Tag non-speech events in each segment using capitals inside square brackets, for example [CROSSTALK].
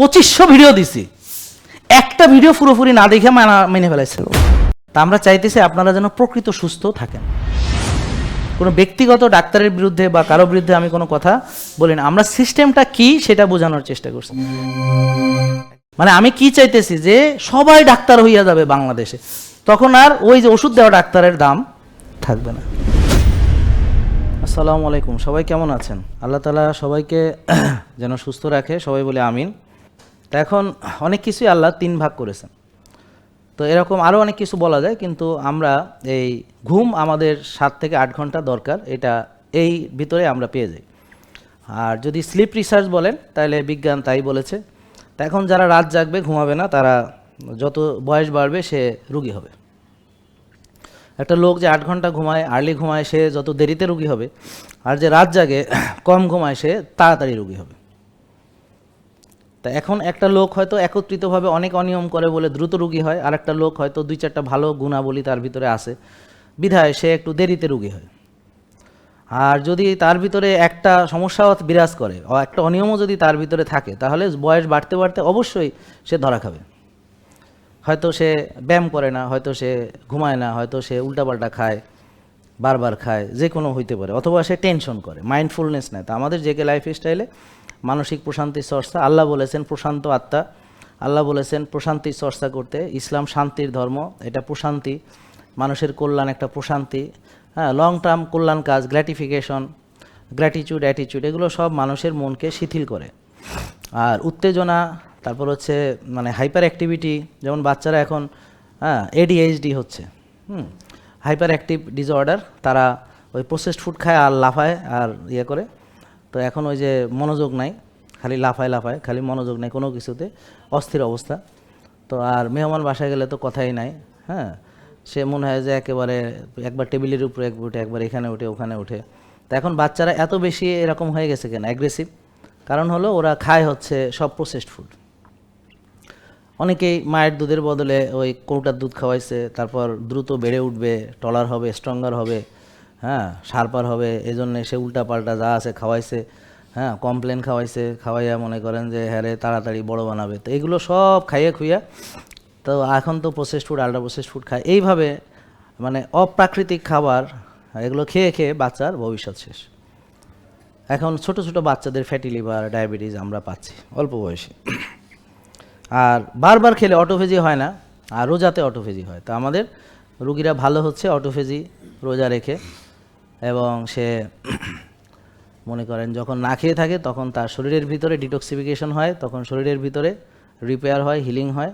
পঁচিশশো ভিডিও দিছি। একটা ভিডিও পুরোপুরি না দেখে মানা ফেলাইছিল। তা আমরা চাইতেছি আপনারা যেন প্রকৃত সুস্থ থাকেন। কোনো ব্যক্তিগত ডাক্তারের বিরুদ্ধে বা কারও বিরুদ্ধে আমি কোনো কথা বলি না। আমরা সিস্টেমটা কি সেটা বোঝানোর চেষ্টা করছি। মানে আমি কি চাইতেছি যে সবাই ডাক্তার হইয়া যাবে বাংলাদেশে। তখন আর ওই যে ওষুধ দেওয়া ডাক্তারের দাম থাকবে না। আসসালামু আলাইকুম, সবাই কেমন আছেন? আল্লাহ তালা সবাইকে [CLEARS THROAT] যেন সুস্থ রাখে, সবাই বলে আমিন। তা এখন অনেক কিছুই আল্লাহ তিন ভাগ করেছেন। তো এরকম আরও অনেক কিছু বলা যায়, কিন্তু আমরা এই ঘুম আমাদের সাত থেকে আট ঘণ্টা দরকার, এটা এই ভিতরে আমরা পেয়ে যাই। আর যদি স্লিপ রিসার্চ বলেন, তাহলে বিজ্ঞান তাই বলেছে। তা এখন যারা রাত জাগবে, ঘুমাবে না, তারা যত বয়স বাড়বে, সে রুগী হবে। একটা লোক যে আট ঘণ্টা ঘুমায় আর্লি ঘুমায়, সে যত দেরিতে রুগী হবে, আর যে রাত জাগে, কম ঘুমায়, সে তাড়াতাড়ি রুগী হবে। তা এখন একটা লোক হয়তো একত্রিতভাবে অনেক অনিয়ম করে বলে দ্রুত রুগী হয়, আর একটা লোক হয়তো দুই চারটা ভালো গুণাবলী তার ভিতরে আসে বিধায় সে একটু দেরিতে রুগী হয়। আর যদি তার ভিতরে একটা সমস্যাও বিরাজ করে একটা অনিয়মও যদি তার ভিতরে থাকে, তাহলে বয়স বাড়তে বাড়তে অবশ্যই সে ধরা খাবে। হয়তো সে ব্যায়াম করে না, হয়তো সে ঘুমায় না, হয়তো সে উল্টাপাল্টা খায়, বারবার খায়, যে কোনো হইতে পারে, অথবা সে টেনশন করে, মাইন্ডফুলনেস নেয়। তা আমাদের যে কে লাইফ স্টাইলে মানসিক প্রশান্তির চর্চা। আল্লাহ বলেছেন, প্রশান্ত আত্মা। আল্লাহ বলেছেন প্রশান্তির চর্চা করতে। ইসলাম শান্তির ধর্ম, এটা প্রশান্তি। মানুষের কল্যাণ একটা প্রশান্তি। হ্যাঁ লং টার্ম কল্যাণ কাজ গ্র্যাটিফিকেশন গ্র্যাটিচিউড অ্যাটিচিউড এগুলো সব মানুষের মনকে শিথিল করে। আর উত্তেজনা, তারপর হচ্ছে মানে হাইপার অ্যাক্টিভিটি যেমন বাচ্চারা এখন হ্যাঁ এডিএইচডি হচ্ছে। হুম হাইপার অ্যাক্টিভ ডিসঅর্ডার তারা ওই প্রসেসড ফুড খায় আর লাফায় আর ইয়ে করে। তো এখন ওই যে মনোযোগ নাই, খালি লাফায় লাফায়, খালি মনোযোগ নাই কোনো কিছুতে, অস্থির অবস্থা। তো আর মেহমান বাসায় গেলে তো কথাই নাই হ্যাঁ? সে মনে হয় যে একেবারে একবার টেবিলের উপরে এক উঠে, একবার এখানে উঠে, ওখানে উঠে। তো এখন বাচ্চারা এত বেশি এরকম হয়ে গেছে কেন? অ্যাগ্রেসিভ কারণ হলো ওরা খায় হচ্ছে সব প্রসেসড ফুড অনেকেই মায়ের দুধের বদলে ওই কৌটার দুধ খাওয়াইছে, তারপর দ্রুত বেড়ে উঠবে টলার হবে স্ট্রঙ্গার হবে। হ্যাঁ সারপার হবে এই জন্য সে উল্টা পাল্টা যা আছে খাওয়াইছে হ্যাঁ কমপ্লেন খাওয়াইছে, খাওয়াইয়া মনে করেন যে হ্যারে তাড়াতাড়ি বড় বানাবে। তো এগুলো সব খাইয়ে খুইয়া, তো এখন তো processed food ultra processed food খায়। এইভাবে মানে অপ্রাকৃতিক খাবার, এগুলো খেয়ে খেয়ে বাচ্চার ভবিষ্যৎ শেষ। এখন ছোট ছোট বাচ্চাদের ফ্যাটি লিভার ডায়াবেটিস আমরা পাচ্ছি, অল্প বয়সে। আর বারবার খেলে অটোফেজি হয় না, আর রোজাতে অটোফেজি হয়। তো আমাদের রুগীরা ভালো হচ্ছে অটোফেজি রোজা রেখে। এবং সে মনে করেন যখন না খেয়ে থাকে, তখন তার শরীরের ভিতরে ডিটক্সিফিকেশন হয়, তখন শরীরের ভিতরে রিপেয়ার হয় হিলিং হয়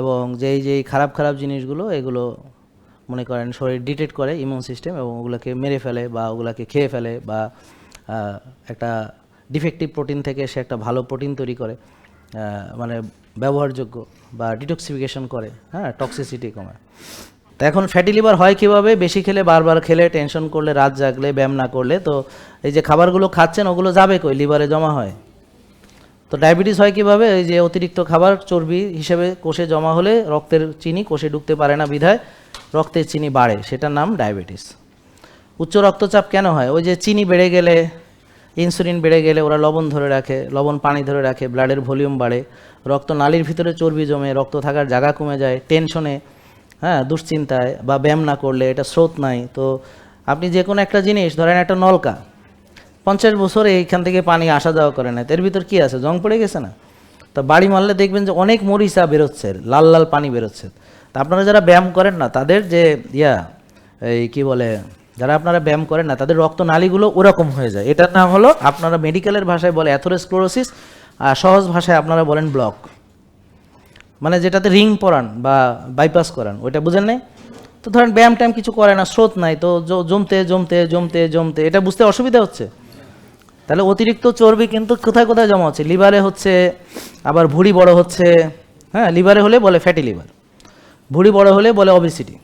এবং যেই যেই খারাপ খারাপ জিনিসগুলো, এগুলো মনে করেন শরীর ডিটেক্ট করে ইমিউন সিস্টেম এবং ওগুলোকে মেরে ফেলে বা ওগুলোকে খেয়ে ফেলে বা একটা ডিফেক্টিভ প্রোটিন থেকে সে একটা ভালো প্রোটিন তৈরি করে মানে ব্যবহারযোগ্য বা ডিটক্সিফিকেশন করে হ্যাঁ টক্সিসিটি কমায়। তা এখন ফ্যাটি লিভার হয় কীভাবে? বেশি খেলে বারবার খেলে টেনশন করলে, রাত জাগলে, ব্যায়াম না করলে, তো এই যে খাবারগুলো খাচ্ছেন, ওগুলো যাবে কই? লিভারে জমা হয়। তো ডায়াবেটিস হয় কীভাবে? এই যে অতিরিক্ত খাবার, চর্বি হিসেবে কোষে জমা হলে রক্তের চিনি কোষে ঢুকতে পারে না বিধায় রক্তের চিনি বাড়ে, সেটার নাম ডায়াবেটিস উচ্চ রক্তচাপ কেন হয়? ওই যে চিনি বেড়ে গেলে ইনসুলিন বেড়ে গেলে ওরা লবণ ধরে রাখে, লবণ পানি ধরে রাখে ব্লাডের ভলিউম বাড়ে, রক্ত নালীর ভিতরে চর্বি জমে, রক্ত থাকার জায়গা কমে যায় টেনশনে হ্যাঁ দুশ্চিন্তায় বা ব্যায়াম না করলে এটা স্রোত নাই। তো আপনি যে কোনো একটা জিনিস, ধরেন একটা নলকা, পঞ্চাশ বছরে এইখান থেকে পানি আসা যাওয়া করে না। এর ভিতর কি আছে? জং পড়ে গেছে না? তো বাড়ি মারলে দেখবেন যে অনেক মরিচা বেরোচ্ছে, লাল লাল পানি বেরোচ্ছে। তা আপনারা যারা ব্যায়াম করেন না, তাদের যে ইয়া, এই কি বলে, যারা আপনারা ব্যায়াম করেন না, তাদের রক্ত নালীগুলো ওরকম হয়ে যায়। এটার নাম হলো, আপনারা মেডিকেলের ভাষায় বলে অ্যাথোরেসক্লোরোসিস আর সহজ ভাষায় আপনারা বলেন ব্লক মানে যেটাতে রিং পরান বা বাইপাস করান, ওইটা বুঝেন নাই? তো ধরেন ব্যায়াম ট্যায়াম কিছু করে না, স্রোত নাই, তো জমতে জমতে জমতে জমতে, এটা বুঝতে অসুবিধা হচ্ছে? তাহলে অতিরিক্ত চর্বি কিন্তু কোথায় কোথায় জমা হচ্ছে? লিভারে হচ্ছে, আবার ভুঁড়ি বড় হচ্ছে হ্যাঁ লিভারে হলে বলে ফ্যাটি লিভার ভুঁড়ি বড় হলে বলে অবিসিটি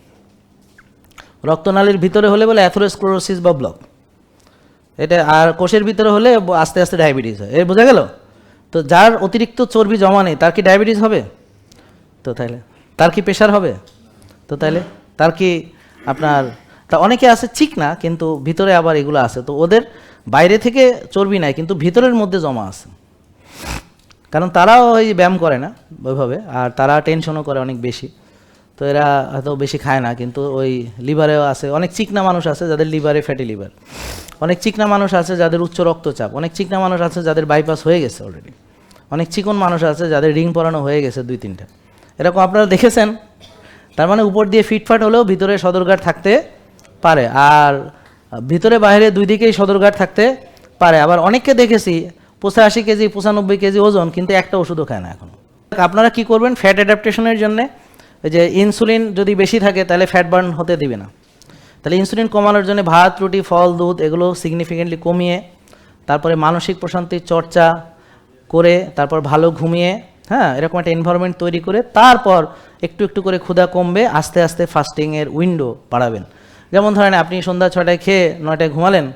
রক্তনালীর ভিতরে হলে বলে অ্যাথোরোস্ক্লোরোসিস বা ব্লক এটা আর কোষের ভিতরে হলে আস্তে আস্তে ডায়াবেটিস হয়, এ বোঝা গেল? তো যার অতিরিক্ত চর্বি জমা নেই, তার কি ডায়াবেটিস হবে? তো তাইলে তার কি প্রেশার হবে? তো তাইলে তার কি আপনার, তা অনেকে আছে ঠিক না, কিন্তু ভিতরে আবার এগুলো আছে। তো ওদের বাইরে থেকে চর্বি নাই কিন্তু ভিতরের মধ্যে জমা আছে। কারণ তারাও ওই ব্যায়াম করে না, ওইভাবে, আর তারা টেনশনও করে অনেক বেশি। তো এরা হয়তো বেশি খায় না, কিন্তু ওই লিভারেও আছে। অনেক চিকনা মানুষ আছে যাদের লিভারে ফ্যাটি লিভার অনেক চিকনা মানুষ আছে যাদের উচ্চ রক্তচাপ। অনেক চিকনা মানুষ আছে যাদের বাইপাস হয়ে গেছে অলরেডি অনেক চিকন মানুষ আছে যাদের রিং পরানো হয়ে গেছে দুই তিনটা। এরকম আপনারা দেখেছেন? তার মানে উপর দিয়ে ফিটফাট হলেও ভিতরে সদরঘাট থাকতে পারে। আর ভিতরে বাইরে দুই দিকেই সদরঘাট থাকতে পারে। আবার অনেককে দেখেছি, পঁচাশি কেজি, পঁচানব্বই কেজি ওজন, কিন্তু একটা ওষুধও খায় না এখন। আপনারা কি করবেন? ফ্যাট অ্যাডাপ্টেশনের জন্য যে ইনসুলিন যদি বেশি থাকে, তাহলে ফ্যাট বার্ন হতে দিবে না। তাহলে ইনসুলিন কমানোর জন্য ভাত, রুটি, ফল, দুধ এগুলো সিগনিফিকেন্টলি কমিয়ে, তারপরে মানসিক প্রশান্তির চর্চা করে, তারপর ভালো ঘুমিয়ে হ্যাঁ এরকম একটা এনভায়রনমেন্ট তৈরি করে তারপর একটু একটু করে ক্ষুধা কমবে, আস্তে আস্তে ফাস্টিংয়ের উইন্ডো বাড়াবেন। যেমন ধরেন আপনি সন্ধ্যা ছটায় খেয়ে নয়টায় ঘুমালেন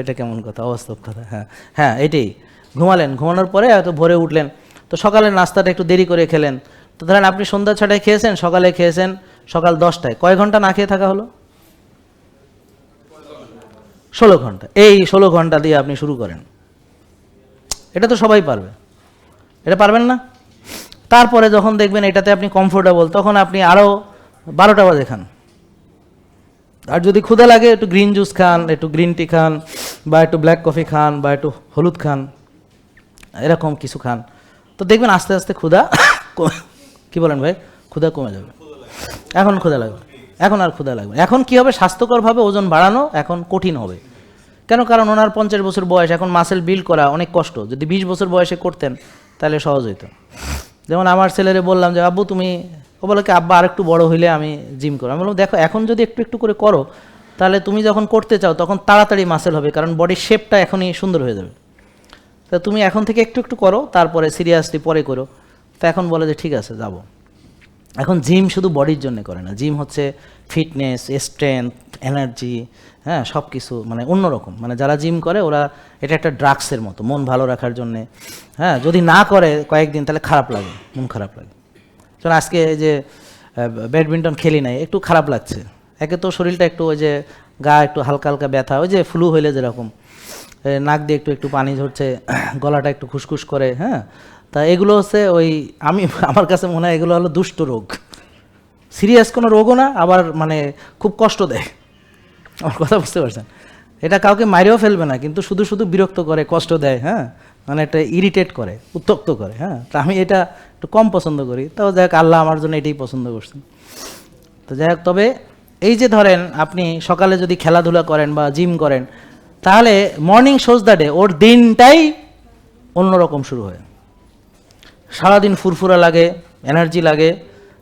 এটা কেমন কথা, অবাস্তব কথা হ্যাঁ হ্যাঁ এটাই, ঘুমালেন, ঘুমানোর পরে হয়তো ভোরে উঠলেন, তো সকালের নাস্তাটা একটু দেরি করে খেলেন, তো ধরেন আপনি সন্ধ্যা ছটায় খেয়েছেন, সকালে খেয়েছেন, সকাল দশটায়, কয় ঘণ্টা না খেয়ে থাকা হলো? ষোলো ঘণ্টা, এই ষোলো ঘণ্টা দিয়ে আপনি শুরু করেন, এটা তো সবাই পারবে। এটা পারবেন না? তারপরে যখন দেখবেন এটাতে আপনি কমফোর্টেবল তখন আপনি আরও বারোটা বাজে খান। আর যদি ক্ষুদা লাগে, একটু গ্রিন জুস খান, একটু গ্রিন টি খান, বা একটু ব্ল্যাক কফি খান, বা একটু হলুদ খান, এরকম কিছু খান। তো দেখবেন আস্তে আস্তে ক্ষুদা [COUGHS] কি বলেন ভাই? ক্ষুদা কমে যাবে। এখন ক্ষুধা লাগবে। এখন আর ক্ষুদা লাগবে এখন কি হবে? স্বাস্থ্যকরভাবে ওজন বাড়ানো এখন কঠিন হবে। কেন? কারণ ওনার পঞ্চাশ বছর বয়স, এখন মাসেল বিল্ড করা অনেক কষ্ট। যদি বিশ বছর বয়সে করতেন তাহলে সহজ হইতো। যেমন আমার ছেলেরে বললাম যে, আব্বু, তুমি ও বলে কি, আব্বা, আরেকটু বড় হইলে আমি জিম করো আমি বললাম, দেখো, এখন যদি একটু একটু করে করো, তাহলে তুমি যখন করতে চাও, তখন তাড়াতাড়ি মাসেল হবে, কারণ বডির শেপটা এখনই সুন্দর হয়ে যাবে। তা তুমি এখন থেকে একটু একটু করো, তারপরে সিরিয়াসলি পরে করো। তো এখন বলে যে, ঠিক আছে, যাব। এখন জিম শুধু বডির জন্য করে না, জিম হচ্ছে ফিটনেস স্ট্রেংথ এনার্জি হ্যাঁ সব কিছু মানে অন্যরকম। মানে যারা জিম করে, ওরা এটা একটা ড্রাগসের মতো, মন ভালো রাখার জন্যে। হ্যাঁ যদি না করে কয়েকদিন, তাহলে খারাপ লাগে, মন খারাপ লাগে। যেমন আজকে যে ব্যাডমিন্টন খেলি নাই, একটু খারাপ লাগছে। একে তো শরীরটা একটু ওই যে, গা একটু হালকা হালকা ব্যথা, ওই যে ফ্লু হইলে যেরকম। নাক দিয়ে একটু একটু পানি ঝরছে, [CLEARS THROAT] গলাটা একটু খুসখুস করে হ্যাঁ। তা এগুলো হচ্ছে ওই, আমি, [LAUGHS] আমার কাছে মনে হয় এগুলো হলো দুষ্ট রোগ। সিরিয়াস কোনো রোগও না, আবার মানে খুব কষ্ট দেয়। আমার কথা বুঝতে পারছেন। এটা কাউকে মারিও ফেলবে না, কিন্তু শুধু শুধু বিরক্ত করে, কষ্ট দেয় হ্যাঁ? মানে এটা ইরিটেট করে, উত্তক্ত করে হ্যাঁ? তা আমি এটা একটু কম পছন্দ করি। তাও যাই হোক, আল্লাহ আমার জন্য এটাই পছন্দ করছেন। তো যাই হোক, তবে এই যে ধরেন আপনি সকালে যদি খেলাধুলা করেন বা জিম করেন, তাহলে মর্নিং শোজ দ্য ডে ওর দিনটাই অন্যরকম শুরু হয়। সারাদিন ফুরফুরা লাগে এনার্জি লাগে,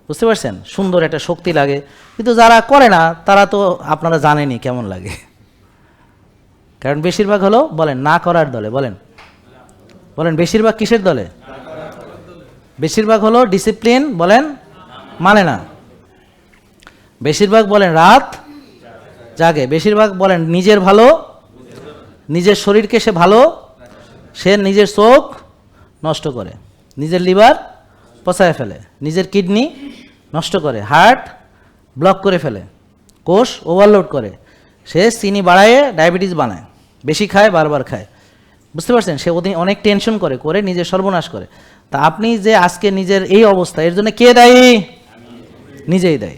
বুঝতে পারছেন? সুন্দর একটা শক্তি লাগে। কিন্তু যারা করে না, তারা তো আপনারা জানেনই কেমন লাগে। কারণ বেশিরভাগ হলো বলেন, না করার দলে। বলেন বলেন, বেশিরভাগ কিসের দলে? বেশিরভাগ হলো ডিসিপ্লিন বলেন মানে না। বেশিরভাগ বলেন রাত জাগে। বেশিরভাগ বলেন নিজের ভালো, নিজের শরীরকে সে ভালো, সে নিজের চোখ নষ্ট করে। নিজের লিভার পচায় ফেলে। নিজের কিডনি নষ্ট করে। হার্ট ব্লক করে ফেলে। কোষ ওভারলোড করে। সে চিনি বাড়ায় ডায়াবেটিস বানায়। বেশি খায়, বারবার খায়। বুঝতে পারছেন? সে ওদিন অনেক টেনশন করে করে নিজের সর্বনাশ করে। তা আপনি যে আজকে নিজের এই অবস্থা, এর জন্য কে দায়ী? নিজেই দেয়।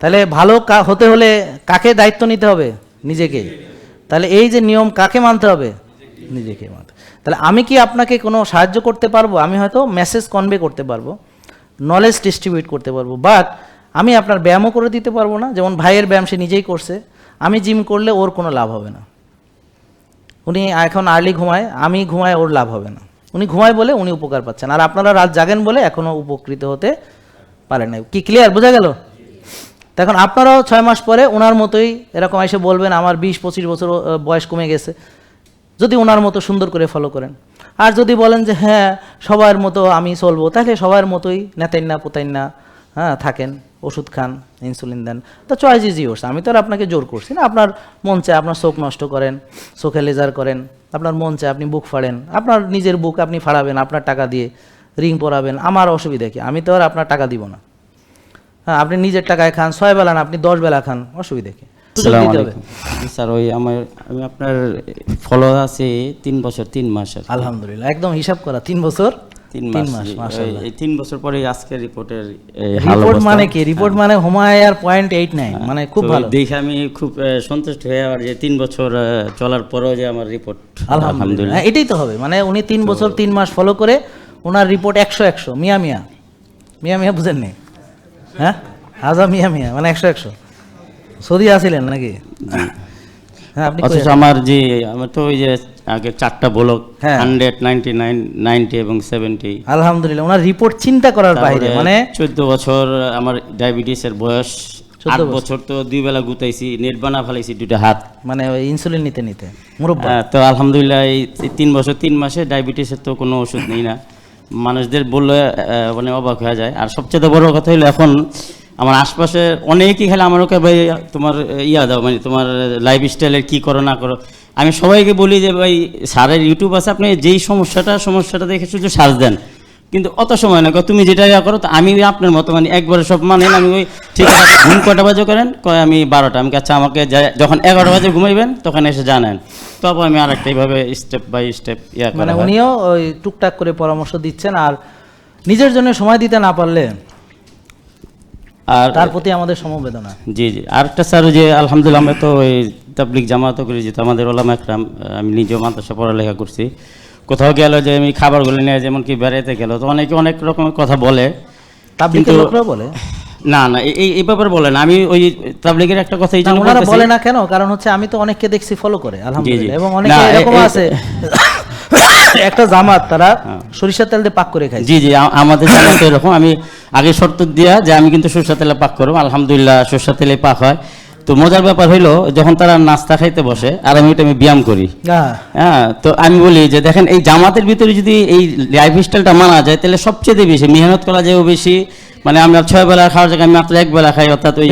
তাহলে ভালো হতে হলে কাকে দায়িত্ব নিতে হবে? নিজেকে। তাহলে এই যে নিয়ম কাকে মানতে হবে? নিজেকে মানতে তাহলে আমি কি আপনাকে কোনো সাহায্য করতে পারব? আমি হয়তো মেসেজ কনভে করতে পারব নলেজ ডিস্ট্রিবিউট করতে পারব। বাট আমি আপনার ব্যায়ামও করে দিতে পারব না, যেমন ভাইয়ের ব্যায়াম সে নিজেই করছে, আমি জিম করলে ওর কোনো লাভ হবে না। উনি এখন আর্লি ঘুমায়, আমি ঘুমায় ওর লাভ হবে না। উনি ঘুমায় বলে উনি উপকার পাচ্ছেন। আর আপনারা রাত জাগেন বলে এখনও উপকৃত হতে পারেন না কি ক্লিয়ার বোঝা গেল? তো এখন আপনারাও ছয় মাস পরে ওনার মতোই এরকম এসে বলবেন, আমার বিশ, পঁচিশ বছর বয়স কমে গেছে। যদি ওনার মতো সুন্দর করে ফলো করেন। আর যদি বলেন যে হ্যাঁ সবার মতো আমি চলবো, তাহলে সবার মতোই নেতেন না পোতাইন না হ্যাঁ থাকেন ওষুধ খান ইনসুলিন দেন। তো চয়েস ইজি ওর্স আমি তো আর আপনাকে জোর করছি না। আপনার মন চায় আপনার চোখ নষ্ট করেন চোখে লেজার করেন আপনার মন চায় আপনি বুক ফাড়েন আপনার নিজের বুক আপনি ফাড়াবেন আপনার টাকা দিয়ে রিং পরাবেন। আমার অসুবিধা কি? আমি তো আর আপনার টাকা দিব না। হ্যাঁ আপনি নিজের টাকায় খান ছয় বেলা না আপনি দশ বেলা খান অসুবিধা কি? স্যার ওই আমার আমি আপনার ফলো আছে তিন বছর তিন মাস আলহামদুলিল্লাহ একদম হিসাব করা তিন বছর? তিন মাস। এই তিন বছর পরে আজকে রিপোর্টের রিপোর্ট মানে কি? রিপোর্ট মানে হুমায়ার পয়েন্ট এইট নাইন মানে খুব ভালো। দেখে আমি খুব সন্তুষ্ট হয়ে আর যে তিন বছর চলার পরেও যে আমার রিপোর্ট আলহামদুলিল্লাহ। হ্যাঁ, এটাই তো হবে। মানে উনি তিন বছর তিন মাস ফলো করে ওনার রিপোর্ট একশো একশো। মিয়া মিয়া। মিয়া মিয়া বুঝেননি হ্যাঁ? হাজা মিয়া মিয়া মানে একশো একশো। সৌদি আসিলেন নাকি? হ্যাঁ আপনি আমার যে আমার তো ওই যে আগে চারটা ব্লক হ্যাঁ। হান্ড্রেড নাইনটি নাইন নাইনটি এবং সেভেন্টি আলহামদুলিল্লাহ ওনার রিপোর্ট চিন্তা করার বাইরে মানে চোদ্দ বছর আমার ডায়াবেটিসের বয়স 14 আট বছর। তো দুই বেলা গুতাইছি নেট বানা ফেলাইছি দুটো হাত। মানে ওই ইনসুলিন নিতে নিতে মুরব্বা। হ্যাঁ, তো আলহামদুলিল্লাহ এই তিন বছর তিন মাসে ডায়াবেটিসের তো কোনো ওষুধ নেই না। মানুষদের বললে আহ, মানে অবাক হয়ে যায়। আর সবচেয়ে বড় কথা হলো এখন আমার আশপাশে অনেকেই খেলে আমার ওকে ভাই তোমার ইয়া দাও মানে তোমার লাইফ স্টাইলের কী করো না করো। আমি সবাইকে বলি যে ভাই স্যারের ইউটিউব আছে আপনি যেই সমস্যাটা সমস্যাটা দেখে শুধু সার্চ দেন। কিন্তু অত সময় না তুমি যেটা ইয়া করো তো আমি আপনার মতো মানে একবারে সব মানেন আমি ওই ঠিক আছে ঘুম কটা বাজে করেন? কয় আমি বারোটা। আমি আচ্ছা আমাকে যখন এগারো বাজে ঘুমাইবেন তখন এসে জানেন। তবে আমি আরেকটা এইভাবে স্টেপ বাই স্টেপ ইয়া মানে উনিও ওই টুকটাক করে পরামর্শ দিচ্ছেন আর নিজের জন্য সময় দিতে না পারলে আর তার প্রতি আমাদের সমবেদনা। জি জি। আরেকটা স্যার যে আলহামদুলিল্লাহ আমরা তো ওই তাবলিক জামাতও করি যেহেতু আমাদের ওলামা একরাম আমি নিজেও মাদ্রাসা পড়ালেখা করছি। কোথাও গেল যে আমি খাবারগুলো নিয়ে যেমন কি বেড়াইতে গেল তো অনেকে অনেক রকমের কথা বলে। তাবলিকের লোকরা বলে। না না এই- এই ব্যাপারে বলে না। আমি ওই তাবলিগের একটা কথা এই জন্য বলে না কেন? কারণ হচ্ছে আমি তো অনেককে দেখছি ফলো করে আলহামদুলিল্লাহ। এবং অনেকে এরকম আছে। [LAUGHS] একটা জামাত তারা হ্যাঁ। সরিষার তেল দিয়ে পাক করে খায়। জি জি আমাদের জামাত এরকম। আমি আগে শর্ত দিয়া যে আমি কিন্তু সরিষার তেলে পাক করব। আলহামদুলিল্লাহ সরিষার তেলে পাক হয়। তো মজার ব্যাপার হইল যখন তারা নাস্তা খাইতে বসে আর আমি ওইটা আমি ব্যায়াম করি। হ্যাঁ হ্যাঁ তো আমি বলি যে দেখেন এই জামাতের ভিতরে যদি এই লাইফ স্টাইলটা মানা যায় তাহলে সবচেয়ে বেশি মেহনত করা যায়ও বেশি মানে আমরা ছয় বেলা খাওয়ার জায়গায় মাত্র এক বেলা খাই অর্থাৎ ওই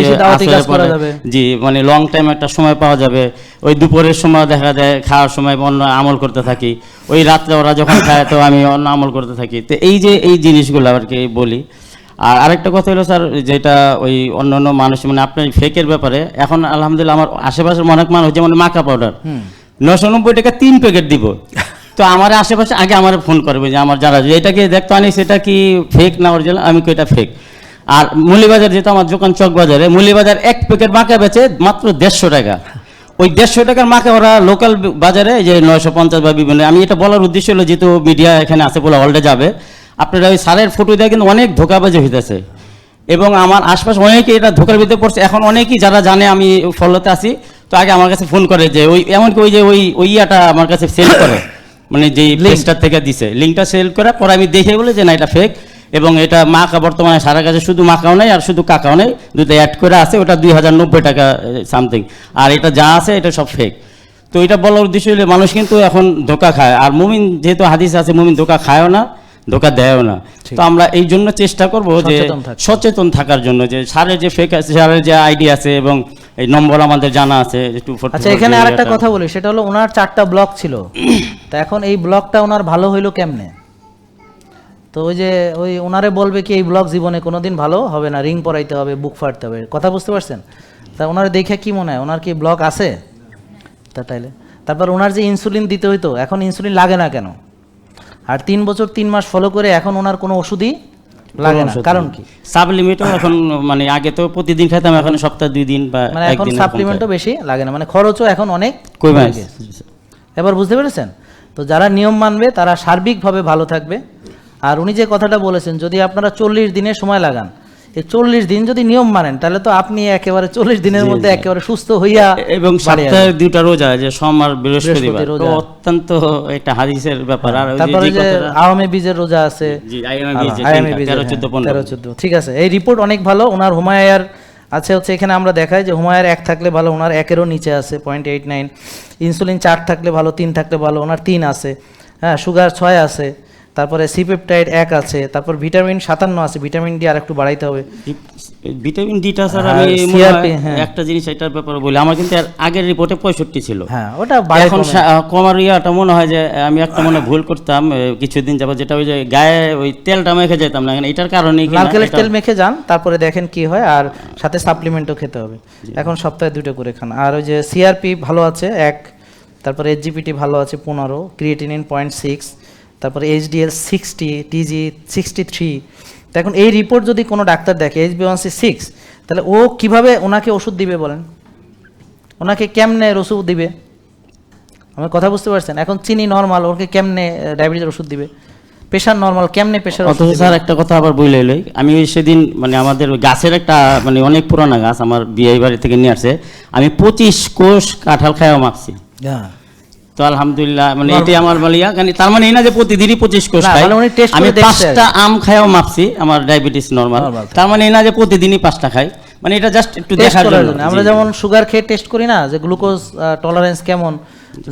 পরে- জি মানে লং টাইম একটা সময় পাওয়া যাবে। ওই দুপুরের সময় দেখা যায় খাওয়ার সময় অন্য আমল করতে থাকি। ওই রাত্রে ওরা যখন খায় তো আমি অন্য আমল করতে থাকি। তো এই যে এই জিনিসগুলো আর কি বলি। আর আরেকটা কথা হলো স্যার যেটা ওই অন্য অন্য মানুষ মানে আপনার ফেকের ব্যাপারে এখন আলহামদুলিল্লাহ আমার আশেপাশের অনেক মানুষ যেমন মাকা পাউডার নশো নব্বই টাকা তিন প্যাকেট দিব। তো আমার আশেপাশে আগে আমার ফোন করবে যে আমার যারা এটাকে দেখতো আনি, সেটা কি ফেক না অরিজিনাল আমি কি এটা ফেক আর মুলিবাজার যেহেতু আমার দোকান চক বাজারে মুলিবাজার এক প্যাকেট মাকে বেচে মাত্র দেড়শো টাকা। ওই দেড়শো টাকার মাকে ওরা লোকাল বাজারে যে নয়শো পঞ্চাশ বা বিভিন্ন আমি এটা বলার উদ্দেশ্য হলো যেহেতু মিডিয়া এখানে আছে বলে অলরেডি যাবে। আপনারা ওই সারের ফটো দিয়ে কিন্তু অনেক ধোকাবাজি হইতেছে। এবং আমার আশপাশ অনেকে এটা ধোকার ভিতরে পড়ছে। এখন অনেকেই যারা জানে আমি ফলোতে আছি, তো আগে আমার কাছে ফোন করে যে ওই এমনকি ওই যে ওই ওই ইয়াটা আমার কাছে সেল করে। মানে যে লিঙ্কটা থেকে দিছে। লিঙ্কটা সেল করে পরে আমি দেখে বলে যে না এটা ফেক এবং এটা মাকা বর্তমানে সারা কাছে শুধু মাকাও নেই আর শুধু কাকাও নেই। দুটো অ্যাড করে আছে ওটা দুই হাজার নব্বই টাকা সামথিং আর এটা যা আছে এটা সব ফেক তো এটা বলার উদ্দেশ্য হলে মানুষ কিন্তু এখন ধোকা খায়। আর মুমিন যেহেতু হাদিস আছে মুমিন ধোকা খায়ও না। ধোকা দেয়ও না। তো আমরা এই জন্য চেষ্টা করব যে সচেতন থাকার জন্য যে সারের যে ফেক আছে সারের যে আইডি আছে এবং এই নম্বর আমাদের জানা আছে টু ফোর আচ্ছা এখানে আরেকটা কথা বলি সেটা হলো ওনার চারটা ব্লক ছিল। [CLEARS THROAT] তা এখন এই ব্লকটা ওনার ভালো হইল কেমনে? তো ওই যে ওই ওনারে বলবে কি এই ব্লক জীবনে কোনোদিন ভালো হবে না রিং পরাইতে হবে বুক ফাটতে হবে। কথা বুঝতে পারছেন? তা ওনারে দেখে কি মনে হয়? ওনার কি ব্লক আছে? তা তাইলে তারপর ওনার যে ইনসুলিন দিতে হইতো এখন ইনসুলিন লাগে না কেন? আর তিন বছর তিন মাস ফলো করে এখন ওনার কোনো ওষুধই লাগে না। কারণ কি? সাবলিমিটও এখন মানে আগে তো প্রতিদিন খেতাম এখন সপ্তাহে দুই দিন বা মানে এখন সাপ্লিমেন্টও বেশি লাগে না। মানে খরচও এখন অনেক কমে গেছে। এবার বুঝতে পেরেছেন? তো যারা নিয়ম মানবে তারা সার্বিকভাবে ভালো থাকবে। আর উনি যে কথাটা বলেছেন যদি আপনারা চল্লিশ দিনের সময় লাগান এই চল্লিশ দিন যদি নিয়ম মানেন তাহলে তো আপনি একেবারে চল্লিশ দিনের মধ্যে একেবারে সুস্থ হইয়া এবং সপ্তাহে দুইটা রোজা যে সোম আর বৃহস্পতিবার। অত্যন্ত একটা হাদিসের ব্যাপার। আর তারপরে যে আওয়ামী বীজের রোজা আছে। বীজের, হ্যাঁ। তেরো, চোদ্দ। ঠিক আছে এই রিপোর্ট অনেক ভালো। ওনার হুমায়ার আছে হচ্ছে এখানে আমরা দেখাই যে হুমায়ার এক থাকলে ভালো ওনার একেরও নিচে আছে পয়েন্ট এইট নাইন ইনসুলিন চার থাকলে ভালো তিন থাকলে ভালো ওনার তিন আছে। হ্যাঁ সুগার ছয় আছে। তারপরে সিপেপটাইড এক আছে তারপর ভিটামিন সাতান্ন আছে ভিটামিন ডি আর একটু বাড়াইতে হবে। ভিটামিন ডিটা স্যার হ্যাঁ, আমি হয়। একটা জিনিস এটার ব্যাপারে বলি। আমার কিন্তু আগের রিপোর্টে পঁয়ষট্টি ছিল। হ্যাঁ ওটা এখন কমার ইয়াটা মনে হয় যে আমি একটা মনে ভুল করতাম কিছুদিন যাবত যেটা ওই যে গায়ে ওই তেলটা মেখে যেতাম না এটার কারণে নারকেলের তেল মেখে যান তারপরে দেখেন কি হয় আর সাথে সাপ্লিমেন্টও খেতে হবে। এখন সপ্তাহে দুটো করে খান। আর ওই যে সিআরপি ভালো আছে এক তারপরে এইচজিপিটি ভালো আছে পনেরো ক্রিয়েটিনিন পয়েন্ট সিক্স তারপরে HDL sixty TG sixty three তো এখন এই রিপোর্ট যদি কোনো ডাক্তার দেখে এইচবি ওয়ান সি সিক্স তাহলে ও কীভাবে ওনাকে ওষুধ দিবে বলেন? ওনাকে কেমনে ওষুধ দিবে? আমার কথা বুঝতে পারছেন? এখন চিনি নর্মাল ওকে কেমনে ডায়াবেটিসের ওষুধ দিবে? প্রেশার নর্মাল কেমনে প্রেশার অথচ স্যার একটা কথা আবার বলে লই। আমি ওই সেদিন মানে আমাদের গাছের একটা মানে অনেক পুরানা গাছ আমার বিয়ে বাড়ি থেকে নিয়ে আসছে আমি পঁচিশ কোষ কাঁঠাল খাইও মাপছি। হ্যাঁ। তো আলহামদুলিল্লাহ মানে এটাই আমার বলিয়া কারণ তার মানে এই না যে প্রতিদিনই পঁচিশ কোষ খাই। মানে আমি পাঁচটা আম খাইও মাপছি আমার ডায়াবেটিস নর্মাল তার মানে এই না যে প্রতিদিনই পাঁচটা খাই। মানে এটা জাস্ট একটু দেখার জন্য। আমরা যেমন সুগার খেয়ে টেস্ট করি না যে গ্লুকোজ টলারেন্স কেমন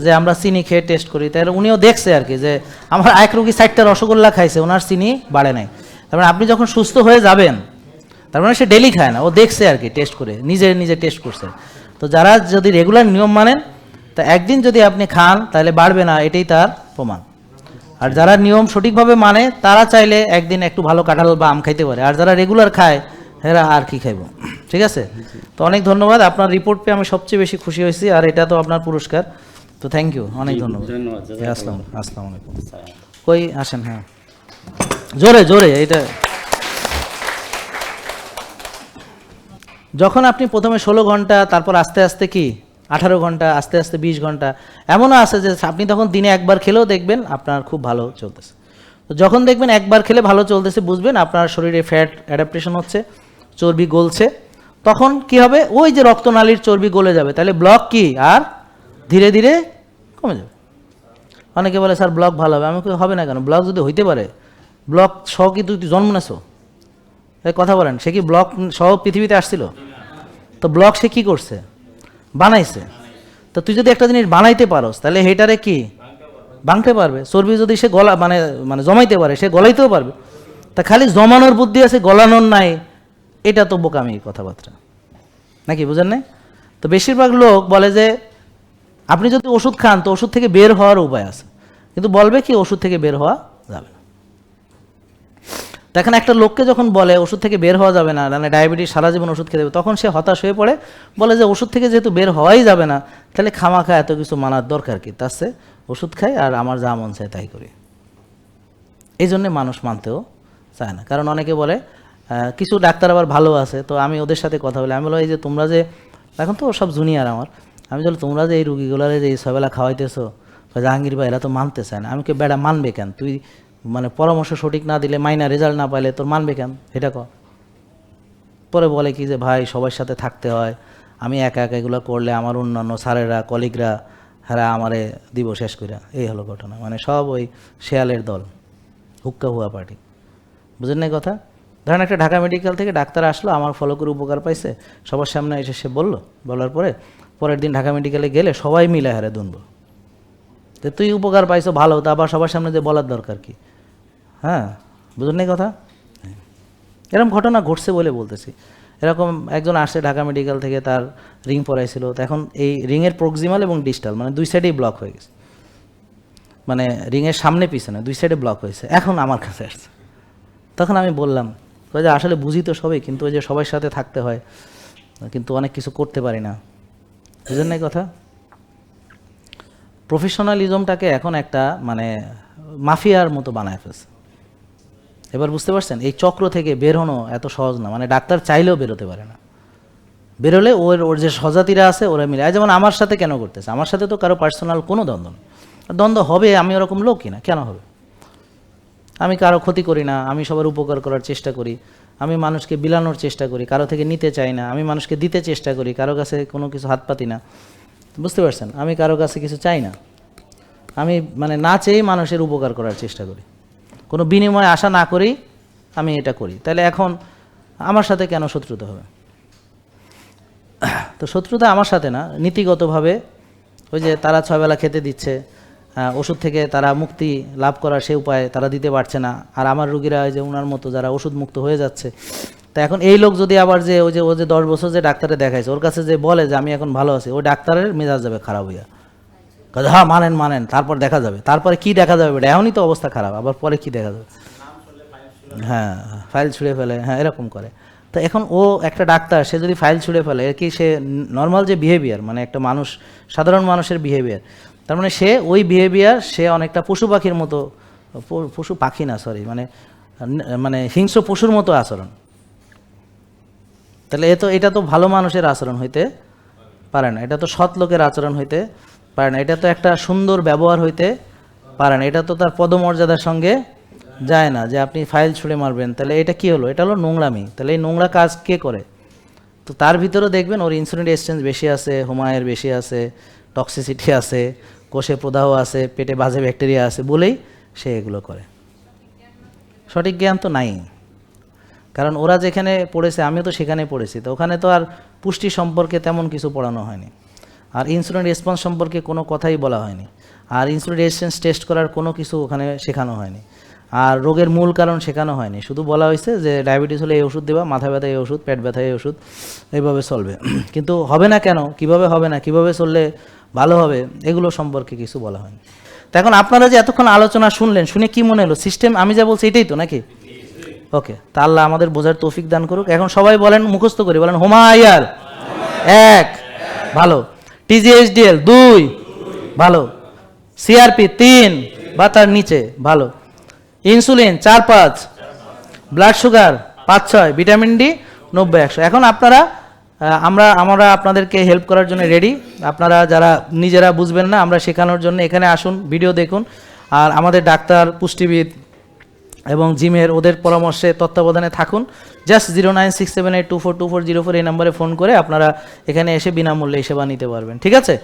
যে আমরা চিনি খেয়ে টেস্ট করি তাহলে উনিও দেখছে আর কি যে আমার এক রুগী ষাটটা রসগোল্লা খাইছে ওনার চিনি বাড়ে নাই। তার মানে আপনি যখন সুস্থ হয়ে যাবেন তার মানে সে ডেলি খায় না ও দেখছে আর কি টেস্ট করে নিজে নিজে টেস্ট করছে। তো যারা যদি রেগুলার নিয়ম মানেন তা একদিন যদি আপনি খান তাহলে বাড়বে না এটাই তার প্রমাণ। আর যারা নিয়ম সঠিকভাবে মানে তারা চাইলে একদিন একটু ভালো কাঁঠাল বা আম খাইতে পারে। আর যারা রেগুলার খায় এরা আর কি খাইব? ঠিক আছে? তো অনেক ধন্যবাদ। আপনার রিপোর্ট পেয়ে আমি সবচেয়ে বেশি খুশি হয়েছি আর এটা তো আপনার পুরস্কার। তো থ্যাংক ইউ অনেক ধন্যবাদ। ধন্যবাদ আসসালাম আসসালামু আলাইকুম কই আসেন হ্যাঁ। জোরে জোরে এটা যখন আপনি প্রথমে ষোলো ঘণ্টা তারপর আস্তে আস্তে কি? আঠারো ঘণ্টা আস্তে আস্তে বিশ ঘণ্টা। এমনও আছে যে আপনি তখন দিনে একবার খেলেও দেখবেন আপনার খুব ভালো চলতেছে। তো যখন দেখবেন একবার খেলে ভালো চলতেছে বুঝবেন আপনার শরীরে ফ্যাট অ্যাডাপ্টেশন হচ্ছে চর্বি গলছে। তখন কি হবে? ওই যে রক্তনালীর চর্বি গলে যাবে। তাহলে ব্লক কি? আর ধীরে ধীরে কমে যাবে। অনেকে বলে স্যার ব্লক ভালো হবে। আমি কই, হবে না কেন? ব্লক যদি হইতে পারে ব্লক সহ কি তুই জন্ম নেছো? কথা বলেন সে কি ব্লক সহ পৃথিবীতে আসছিল? তো ব্লক সে কি করছে? বানাইছে। তো তুই যদি একটা জিনিস বানাইতে পারোস, তাহলে হেটারে কি? ভাঙতে পারবে। চর্বি যদি সে গলা মানে মানে জমাইতে পারে, সে গলাইতেও পারবে। তা খালি জমানোর বুদ্ধি আছে, গলানোর নাই, এটা তো বোকামি কথাবার্তা। নাকি বুঝেন নাই? তো বেশিরভাগ লোক বলে যে, আপনি যদি ওষুধ খান, তো ওষুধ থেকে বের হওয়ার উপায় আছে। কিন্তু বলবে কি, ওষুধ থেকে বের হওয়া যাবে না। দেখেন একটা লোককে যখন বলে ওষুধ থেকে বের হওয়া যাবে না মানে ডায়াবেটিস সারা জীবন ওষুধ খেতে হবে তখন সে হতাশ হয়ে পড়ে, বলে যে ওষুধ থেকে যেহেতু বের হওয়াই যাবে না, তাহলে খামাখা এত কিছু মানার দরকার কি? তার সে ওষুধ খাই আর আমার যা মন চায় তাই করি। এই জন্যে মানুষ মানতেও চায় না। কারণ অনেকে বলে কিছু ডাক্তার আবার ভালো আছে, তো আমি ওদের সাথে কথা বলি, আমি বলো, এই যে তোমরা যে, এখন তো সব জুনিয়র আমার, আমি বলি, তোমরা যে এই রুগীগুলারে যে এই সবেলা খাওয়াইতেছো জাহাঙ্গীর ভাই, এরা তো মানতে চায় না। আমি কে বেড়া, মানবে কেন? তুই মানে পরামর্শ সঠিক না দিলে, মাইনা রেজাল্ট না পাইলে তোর মানবে কেন? এটা কর পরে বলে কি যে, ভাই, সবার সাথে থাকতে হয়। আমি একা একা এগুলো করলে আমার অন্যান্য স্যারেরা কলিগরা হ্যাঁ আমারে দিব শেষ করে এই হলো ঘটনা। মানে সব ওই শেয়ালের দল। হুক্কা হুয়া পার্টি। বুঝেন না কথা? ধরেন একটা ঢাকা মেডিকেল থেকে ডাক্তার আসলো, আমার ফলো করে উপকার পাইছে। সবার সামনে এসে সে বলল, বলার পরে পরের দিন ঢাকা মেডিকেলে গেলে সবাই মিলে হারে দুনবো। তো তুই উপকার পাইছো, ভালো। তা আবার সবার সামনে যে বলার দরকার কি? হ্যাঁ বুঝলেন না এই কথা? এরকম ঘটনা ঘটছে বলে বলতেছি। এরকম একজন আসছে ঢাকা মেডিকেল থেকে, তার রিং পরাইছিল। তো এখন এই রিংয়ের প্রক্সিমাল এবং ডিজিটাল মানে দুই সাইডেই ব্লক হয়ে গেছে। মানে রিংয়ের সামনে পিছনে, দুই সাইডে ব্লক হয়েছে। এখন আমার কাছে আসছে। তখন আমি বললাম যে আসলে বুঝি তো সবই, কিন্তু ওই যে সবার সাথে থাকতে হয়, কিন্তু অনেক কিছু করতে পারি না। বুঝলেন না কথা? প্রফেশনালিজমটাকে এখন একটা মানে মাফিয়ার মতো বানায় ফেলছে। এবার বুঝতে পারছেন? এই চক্র থেকে বেরোনো এত সহজ না। মানে ডাক্তার চাইলেও বেরোতে পারে না। বেরোলে ওর ওর যে সজাতিরা আছে, ওরা মিলে যেমন আমার সাথে কেন করতেছে? আমার সাথে তো কারও পার্সোনাল কোনো দ্বন্দ্ব নেই। দ্বন্দ্ব হবে, আমি ওরকম লোকই না। কেন হবে? আমি কারও ক্ষতি করি না। আমি সবার উপকার করার চেষ্টা করি। আমি মানুষকে বিলানোর চেষ্টা করি। কারও থেকে নিতে চাই না। আমি মানুষকে দিতে চেষ্টা করি। কারও কাছে কোনো কিছু হাত পাতি না। বুঝতে পারছেন? আমি কারও কাছে কিছু চাই না। আমি মানে না চেয়েই মানুষের উপকার করার চেষ্টা করি। কোনো বিনিময় আশা না করেই আমি এটা করি। তাহলে এখন আমার সাথে কেন শত্রুতা হবে? তো শত্রুতা আমার সাথে না, নীতিগতভাবে ওই যে তারা ছয়বেলা খেতে দিচ্ছে ওষুধ থেকে তারা মুক্তি লাভ করার সে উপায় তারা দিতে পারছে না, আর আমার রুগীরা ওই যে ওনার মতো যারা ওষুধ মুক্ত হয়ে যাচ্ছে, তা এখন এই লোক যদি আবার যে ওই যে, ও যে দশ বছর যে ডাক্তারে দেখাইছে, ওর কাছে যে বলে যে আমি এখন ভালো আছি, ওই ডাক্তারের মেজাজ যাবে খারাপ হইয়া। হ্যাঁ মানেন মানেন, তারপর দেখা যাবে। তারপরে কি দেখা যাবে? বেটা এখনই তো অবস্থা খারাপ, আবার পরে কি দেখা যাবে? হ্যাঁ ফাইল ছুঁড়ে ফেলে হ্যাঁ এরকম করে। তো এখন ও একটা ডাক্তার, সে যদি ফাইল ছুঁড়ে ফেলে কি সে নর্মাল যে বিহেভিয়ার মানে একটা মানুষ, সাধারণ মানুষের বিহেভিয়ার তার মানে সে ওই বিহেভিয়ার সে অনেকটা পশু পাখির মতো পশু পাখি না সরি মানে মানে হিংস্র পশুর মতো আচরণ। তাহলে এ তো, এটা তো ভালো মানুষের আচরণ হইতে পারে না, এটা তো সৎ লোকের আচরণ হইতে পারে না। এটা তো একটা সুন্দর ব্যবহার হইতে পারে না। এটা তো তার পদমর্যাদার সঙ্গে যায় না, যে আপনি ফাইল ছুঁড়ে মারবেন। তাহলে এটা কি হলো? এটা হলো নোংরামি। তাহলে এই নোংরা কাজ কে করে? তো তার ভিতরেও দেখবেন ওর ইনসুলিন এক্সচেঞ্জ বেশি আছে হোমায়ের বেশি আছে টক্সিসিটি আছে, কোষে প্রদাহ আছে, পেটে বাজে ব্যাকটেরিয়া আছে বলেই সে এগুলো করে। সঠিক জ্ঞান তো নাই। কারণ ওরা যেখানে পড়েছে, আমিও তো সেখানে পড়েছি। তো ওখানে তো আর পুষ্টি সম্পর্কে তেমন কিছু পড়ানো হয়নি। আর ইনসুলিন রেসপন্স সম্পর্কে কোনো কথাই বলা হয়নি। আর ইনসুলিন রেজিস্ট্যান্স টেস্ট করার কোনো কিছু ওখানে শেখানো হয়নি। আর রোগের মূল কারণ শেখানো হয়নি। শুধু বলা হয়েছে যে ডায়াবেটিস হলে এই ওষুধ দেবা, মাথা ব্যথা এই ওষুধ, পেট ব্যথা এই ওষুধ, এইভাবে চলবে। [CLEARS THROAT] কিন্তু হবে না কেন? কীভাবে হবে না? কীভাবে চললে ভালো হবে? এগুলো সম্পর্কে কিছু বলা হয়নি। তো এখন আপনারা যে এতক্ষণ আলোচনা শুনলেন, শুনে কি মনে হলো? সিস্টেম আমি যা বলছি এটাই তো নাকি? ওকে তা আল্লাহ আমাদের বোঝার তৌফিক দান করুক। এখন সবাই বলেন, মুখস্থ করি, বলেন হোমায়ার এক, ভালো। টিজিএসডিএল দুই, ভালো। সিআরপি তিন বা তার নিচে, ভালো। ইনসুলিন চার পাঁচ। ব্লাড সুগার পাঁচ ছয়। ভিটামিন ডি নব্বই, একশো। এখন আপনারা আমরা আমরা আপনাদেরকে হেল্প করার জন্য রেডি আপনারা যারা নিজেরা বুঝবেন না, আমরা শেখানোর জন্য এখানে আসুন ভিডিও দেখুন। আর আমাদের ডাক্তার, পুষ্টিবিদ এবং জিমের ওদের পরামর্শে তত্ত্বাবধানে থাকুন। Just zero nine six seven eight two four two four zero four এই নাম্বারে ফোন করে আপনারা এখানে এসে বিনামূল্যে এই সেবা নিতে পারবেন, ঠিক আছে?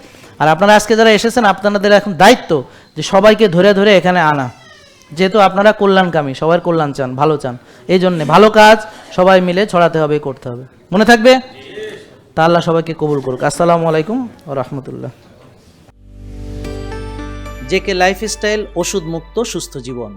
আর আপনারা আজকে যারা এসেছেন, আপনাদের এখন দায়িত্ব যে সবাইকে ধরে ধরে এখানে আনা। যেহেতু আপনারা কল্যাণকামী, সবার কল্যাণ চান, ভালো চান। এই জন্যে ভালো কাজ সবাই মিলে ছড়াতে হবে, করতে হবে। মনে থাকবে? তা আল্লাহ সবাইকে কবুল করুক। আসসালামু আলাইকুম ও রহমতুল্লাহ। জেকে লাইফস্টাইল ওষুধ মুক্ত সুস্থ জীবন।